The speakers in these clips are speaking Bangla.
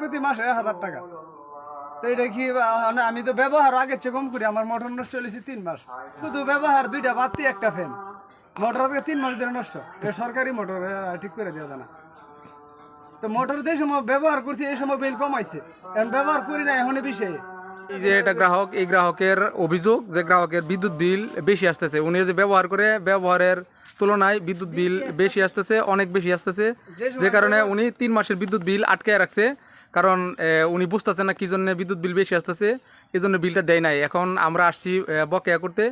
প্রতি মাসে হাজার টাকা। তো এটা কি আমি তো ব্যবহার আগের চেয়ে কম করি আমার মোটর নষ্ট হয়েছে তিন মাস। শুধু ব্যবহার দুইটা বাতি একটা ফ্যান। মোটর আজকে তিন মাস ধরে নষ্ট। সরকারি মোটর ঠিক করে দেওয়া যায় না। তো মোটর যে সময় ব্যবহার করছি এই সময় বিল কমাইছে। এখন ব্যবহার করি না এখন বিষয়ে। এই যে এটা গ্রাহক এই গ্রাহকের অভিযোগ যে গ্রাহকের বিদ্যুৎ বিল বেশি আসতেছে। উনি যে ব্যবহার করে ব্যবহারের তুলনায় বিদ্যুৎ বিল বেশি আসতেছে অনেক বেশি আসতেছে। যে কারণে উনি তিন মাসের বিদ্যুৎ বিল আটকায় রাখছে। কারণ উনি বুঝতেছে না কী জন্য বিদ্যুৎ বিল বেশি আসতেছে, এই জন্য বিলটা দেয় নাই। এখন আমরা আসছি বকেয়া করতে।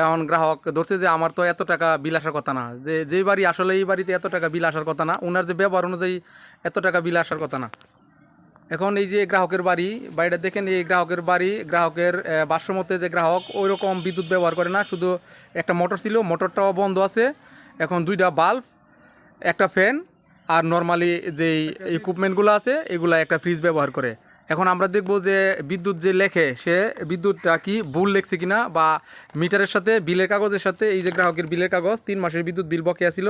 এখন গ্রাহক ধরছে যে, আমার তো এত টাকা বিল আসার কথা না। যে, যেই বাড়ি আসলে এই বাড়িতে এত টাকা বিল আসার কথা না ওনার যে ব্যবহার অনুযায়ী এত টাকা বিল আসার কথা না। এখন এই যে গ্রাহকের বাড়ি, বাড়িটা দেখেন, এই গ্রাহকের বাড়ি, গ্রাহকের বাসমতে যে গ্রাহক ওই রকম বিদ্যুৎ ব্যবহার করে না। শুধু একটা মোটর ছিল, মোটরটাও বন্ধ আছে। এখন দুইটা বাল্ব, একটা ফ্যান আর নর্মালি যেই ইকুইপমেন্টগুলো আছে, এগুলা একটা ফ্রিজ ব্যবহার করে। এখন আমরা দেখব যে বিদ্যুৎ যে লেখে, সে বিদ্যুৎটা কি ভুল লেখছে কিনা বা মিটারের সাথে, বিলের কাগজের সাথে, এই যে গ্রাহকের বিলের কাগজ, তিন মাসের বিদ্যুৎ বিল বকেয়া ছিল।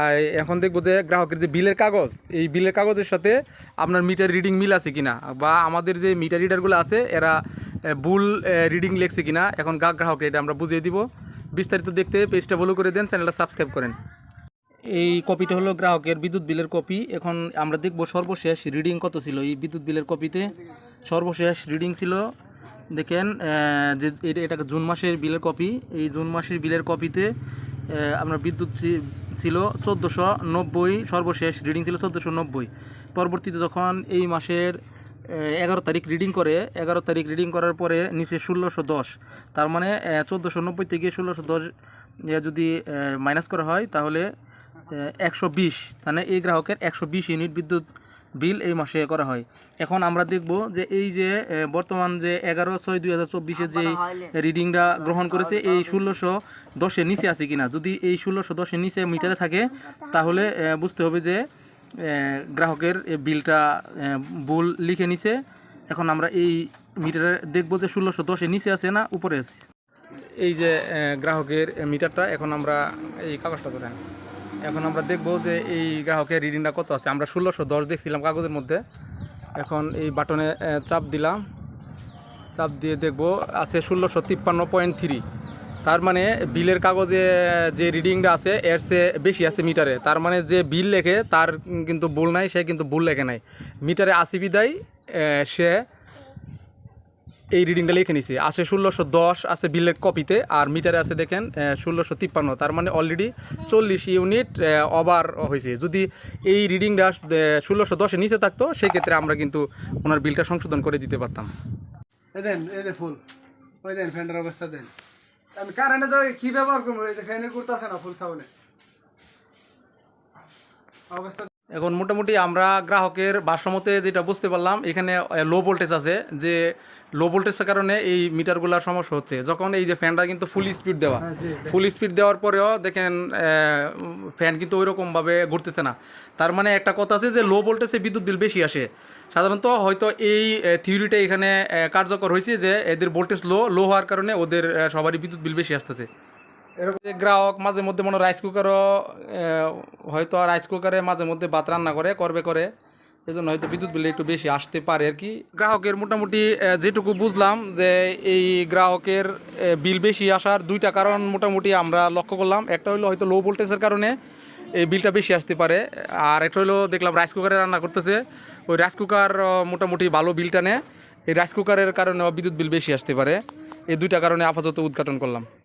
আর এখন দেখব যে গ্রাহকের যে বিলের কাগজ, এই বিলের কাগজের সাথে আপনার মিটার রিডিং মিল আছে কিনা? বা আমাদের যে মিটার রিডারগুলো আছে, এরা ভুল রিডিং লেখছে কিনা? এখন গা, গ্রাহককে এটা আমরা বুঝিয়ে দিব। বিস্তারিত দেখতে পেজটা ফলো করে দেন চ্যানেলটা সাবস্ক্রাইব করেন। এই কপিটা হলো গ্রাহকের বিদ্যুৎ বিলের কপি। এখন আমরা দেখব সর্বশেষ রিডিং কত ছিল এই বিদ্যুৎ বিলের কপিতে। সর্বশেষ রিডিং ছিল, দেখেন যে এটা জুন মাসের বিলের কপি। এই জুন মাসের বিলের কপিতে আপনার বিদ্যুৎ ছিল চোদ্দোশো নব্বই, সর্বশেষ রিডিং ছিল চোদ্দোশো নব্বই। পরবর্তীতে যখন এই মাসের এগারো তারিখ রিডিং করে, এগারো তারিখ রিডিং করার পরে নিচে ষোলোশো দশ। তার মানে চোদ্দোশো নব্বই থেকে ষোলোশো দশ যদি মাইনাস করা হয়, তাহলে একশো বিশ মানে এই গ্রাহকের একশো বিশ ইউনিট বিদ্যুৎ বিল এই মাসে করা হয়। এখন আমরা দেখব যে এই যে বর্তমান যে এগারো ছয় দুই হাজার চব্বিশে যে রিডিংটা গ্রহণ করেছে এই ষোলোশো দশের নিচে আছে কিনা? যদি এই ষোলোশো দশের নিচে মিটারে থাকে তাহলে বুঝতে হবে যে গ্রাহকের বিলটা ভুল লিখে নিছে। এখন আমরা এই মিটারে দেখব যে ষোলোশো দশের নিচে আছে না উপরে আছে। এই যে গ্রাহকের মিটারটা এখন আমরা এই কাগজটা ধরেন। এখন আমরা দেখব যে এই গ্রাহকের রিডিংটা কত আছে। আমরা ষোলোশো দশ দেখছিলাম কাগজের মধ্যে। এখন এই বাটনে চাপ দিলাম। চাপ দিয়ে দেখব, আছে ষোলোশো তিপ্পান্ন পয়েন্ট থ্রি তার মানে বিলের কাগজে যে রিডিংটা আছে, এর চেয়ে বেশি আছে মিটারে। তার মানে যে বিল লেখে, তার কিন্তু ভুল নাই, সে কিন্তু ভুল লেখে নাই। মিটারে আশি বিদায় সে এই রিডিংটা লিখে নিছি। আছে ষোলোশো দশ আছে বিলের কপিতে আর মিটারে আছে দেখেন ষোলোশো তিপ্পান্ন। তার মানে অলরেডি চল্লিশ ইউনিট ওভার হয়েছে। যদি এই রিডিংটা ষোলোশো দশের নিচে থাকতো সেক্ষেত্রে আমরা কিন্তু ওনার বিলটা সংশোধন করে দিতে পারতাম। দেন এই ফুল। ওই দেন ফ্যানের অবস্থা দেন। আমি কারেন্টে তো কি ব্যবহার করব? এই যে ফ্যানে করতেছে না ফুল সাউনে অবস্থা এখন মোটামুটি আমরা গ্রাহকের ভারসাম্যতে যেটা বুঝতে পারলাম এখানে লো ভোল্টেজ আছে যে লো ভোল্টেজের কারণে এই মিটারগুলোর সমস্যা হচ্ছে। যখন এই যে ফ্যানটা কিন্তু ফুল স্পিড দেওয়া হ্যাঁ, ফুল স্পিড দেওয়ার পরেও দেখেন ফ্যান কিন্তু ওই রকমভাবে ঘুরতেছে না। তার মানে একটা কথা আছে যে লো ভোল্টেজে বিদ্যুৎ বিল বেশি আসে। সাধারণত হয়তো এই থিওরিটা এখানে কার্যকর হয়েছে যে এদের ভোল্টেজ লো লো হওয়ার কারণে ওদের সবারই বিদ্যুৎ বিল বেশি আসতেছে। এরকম যে গ্রাহক মাঝে মধ্যে মনে রাইস কুকারও হয়তো রাইস কুকারে মাঝে মধ্যে ভাত রান্না করে করবে করে। এই জন্য হয়তো বিদ্যুৎ বিল একটু বেশি আসতে পারে আর কি। গ্রাহকের মোটামুটি যেটুকু বুঝলাম যে এই গ্রাহকের বিল বেশি আসার দুইটা কারণ মোটামুটি আমরা লক্ষ্য করলাম। একটা হলো হয়তো লো ভোল্টেজের কারণে এই বিলটা বেশি আসতে পারে, আর একটা হলো দেখলাম রাইস কুকারে রান্না করতেছে। ওই রাইস কুকার মোটামুটি ভালো বিলটা নেয় এই রাইস কুকারের কারণে বিদ্যুৎ বিল বেশি আসতে পারে। এই দুইটা কারণে আপাতত উদ্ঘাটন করলাম।